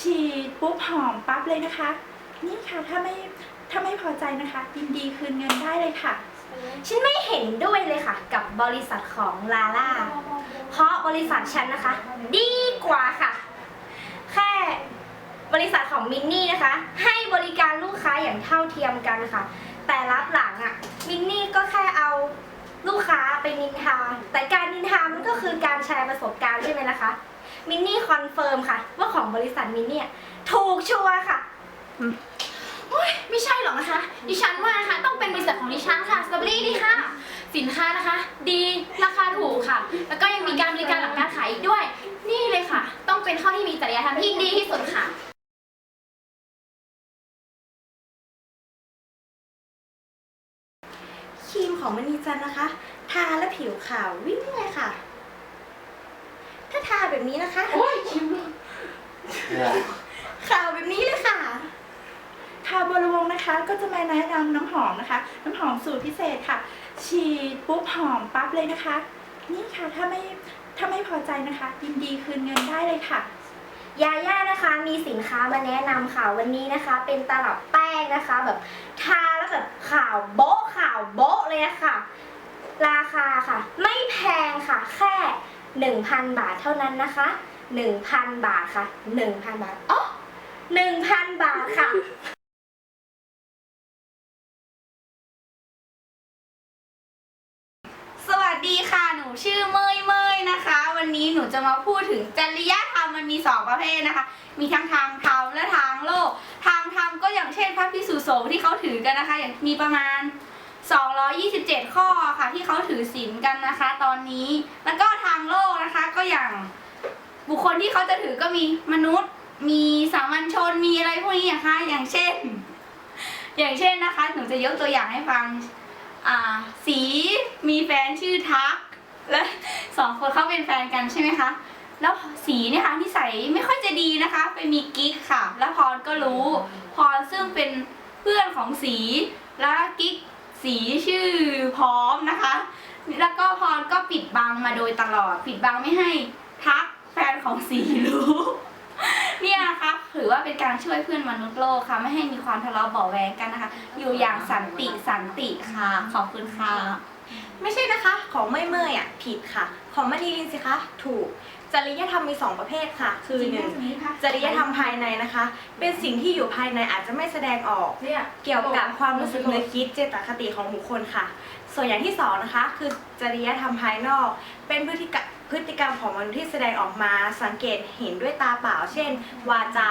ฉีดปุ๊บหอมปั๊บเลยนะคะ นี่ค่ะถ้าไม่ถ้าไม่พอใจนะคะยินดีคืนเงินได้เลยค่ะ ฉันไม่เห็นด้วยเลยค่ะ กับบริษัทของลาล่า เพราะบริษัทฉันนะคะ ดีกว่าค่ะ แค่บริษัทของมินนี่นะคะ ให้บริการลูกค้าอย่างเท่าเทียมกันค่ะ แต่รับหลังอะ่ะมินนี่ก็แค่เอาลูกค้าไปนินทาแต่การนิน แชร์ประสบการณ์ใช่ไหมล่ะคะ มินนี่คอนเฟิร์มค่ะ ว่าของบริษัทมินนี่ถูกชัวร์ค่ะไม่ใช่หรอกนะคะ ดิฉันว่านะคะต้องเป็นบริษัทของดิฉันค่ะสตรอเบอรี่นี่ค่ะ สินค้านะคะ ดีราคาถูกค่ะ แล้วก็ยังมีการบริการหลังการขายอีกด้วย นี่เลยค่ะ ต้องเป็นข้อที่มีจริยธรรมที่ดีที่สุดค่ะ ครีมของมณีจันทร์นะคะ ทาแล้วผิวขาววิ่งเลยค่ะ ถ้าทาแบบนี้นะคะ โอ้ยคิวขาวแบบนี้เลยค่ะค่ะบริวงนะคะ ก็จะมาแนะนำน้ำหอมนะคะ น้ำหอมสูตรพิเศษค่ะ ฉีดปุ๊บหอมปั๊บเลยนะคะ นี่ค่ะถ้าไม่ถ้าไม่พอใจนะคะ ยินดีคืนเงินได้เลยค่ะ ยาย่านะคะมีสินค้ามาแนะนำค่ะวันนี้นะคะ เป็นตลับแป้งนะคะ แบบทาแล้วแบบขาวโบ๊ะขาวโบ๊ะเลยอะค่ะราคาค่ะ ไม่แพงค่ะ แค่ 1,000 บาทเท่านั้นนะคะ 1,000 บาทค่ะ 1,000 บาทอ๋อ1,000 บาทค่ะสวัสดีค่ะหนูชื่อเมยเมยนะคะ วันนี้หนูจะมาพูดถึงจริยธรรมมันมีสองประเภทนะคะ มีทั้งทางธรรมและทางโลก ทางธรรมก็อย่างเช่นพระพิสุสที่เขาถือกันนะคะ อย่างมีประมาณ 227 ข้อค่ะที่เขาถือศีลกันนะคะ ตอนนี้ แล้วก็ทางโลกนะคะ ก็อย่างบุคคลที่เขาจะถือก็มีมนุษย์ มีสามัญชนมีอะไรพวกนี้นะคะ อย่างเช่น อย่างเช่นนะคะหนูจะยกตัวอย่างให้ฟังอ่าสีมีแฟนชื่อทัก และสองคนเขาเป็นแฟนกันใช่ไหมคะแล้วสีเนี่ยค่ะนิสัยไม่ค่อยจะดีนะคะ ไปมีกิ๊กค่ะ แล้วพรก็รู้ พรซึ่งเป็นเพื่อนของสีแล้วกิ๊ก สีชื่อพร้อมนะคะ แล้วก็พรก็ปิดบังมาโดยตลอด ปิดบังไม่ให้ทักแฟนของสีรู้ เนี่ยนะคะถือว่าเป็นการช่วยเพื่อนมนุษย์โลกค่ะ ไม่ให้มีความทะเลาะเบาะแวงกันนะคะ อยู่อย่างสันติสันติค่ะ ขอบคุณค่ะ ไม่ใช่นะคะ ของเมยเมยอะผิดค่ะ ของมณีลินสิคะถูก จริยธรรมมี 2 ประเภทค่ะ คือหนึ่งจริยธรรมภายในนะคะ เป็นสิ่งที่อยู่ภายในอาจจะไม่แสดงออก เกี่ยวกับความรู้สึกนึกคิดเจตคติของบุคคลค่ะ ส่วนอย่างที่สองนะคะคือจริยธรรมภายนอก เป็นพฤติกรรมพฤติกรรมของมนุษย์ที่แสดงออกมาสังเกตเห็นด้วยตาเปล่า เช่น วาจา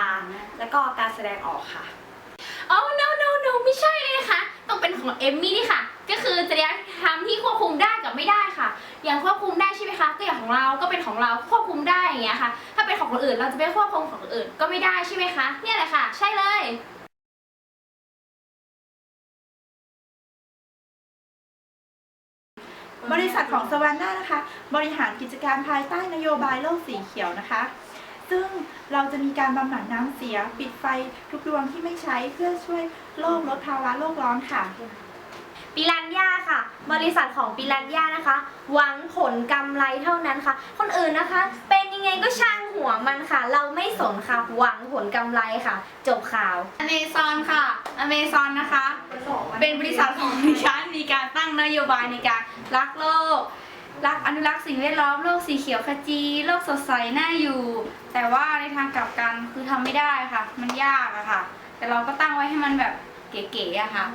และก็การแสดงออกค่ะอ๋อ no no no ไม่ใช่เลยนะคะ ต้องเป็นของเอมมี่นี่ค่ะ ก็คือจริยธรรมที่ควบคุมได้กับไม่ได้ค่ะ อย่างควบคุมได้ใช่ไหมคะก็อย่างของเราก็เป็นของเราควบคุมได้อย่างเงี้ยค่ะ ถ้าเป็นของคนอื่นเราจะไปควบคุมของคนอื่นก็ไม่ได้ใช่ไหมคะเนี่ยแหละค่ะ ใช่เลยบริษัทของสวรรค์นานะคะ บริหารกิจการภายใต้นโยบายโลกสีเขียวนะคะ ซึ่งเราจะมีการบำบัดน้ำเสีย ปิดไฟทุกดวงที่ไม่ใช้เพื่อช่วยโลกลดภาวะโลกร้อนค่ะ ปิรันย่าค่ะ บริษัทของปิรันย่านะคะ หวังผลกำไรเท่านั้นค่ะ คนอื่นนะคะ เป็นยังไงก็ช่างหัวมันค่ะ เราไม่สนค่ะ หวังผลกำไรค่ะ จบข่าว อเมซอนค่ะ อเมซอนนะคะ เป็นบริษัทของดิฉันมีการตั้งนโยบายในการรักโลก รักอนุรักษ์สิ่งแวดล้อมโลกสีเขียวขจี โลกสดใสน่าอยู่ แต่ว่าในทางกลับกันคือทำไม่ได้ค่ะ มันยากอะค่ะ แต่เราก็ตั้งไว้ให้มันแบบเก๋ๆอะค่ะ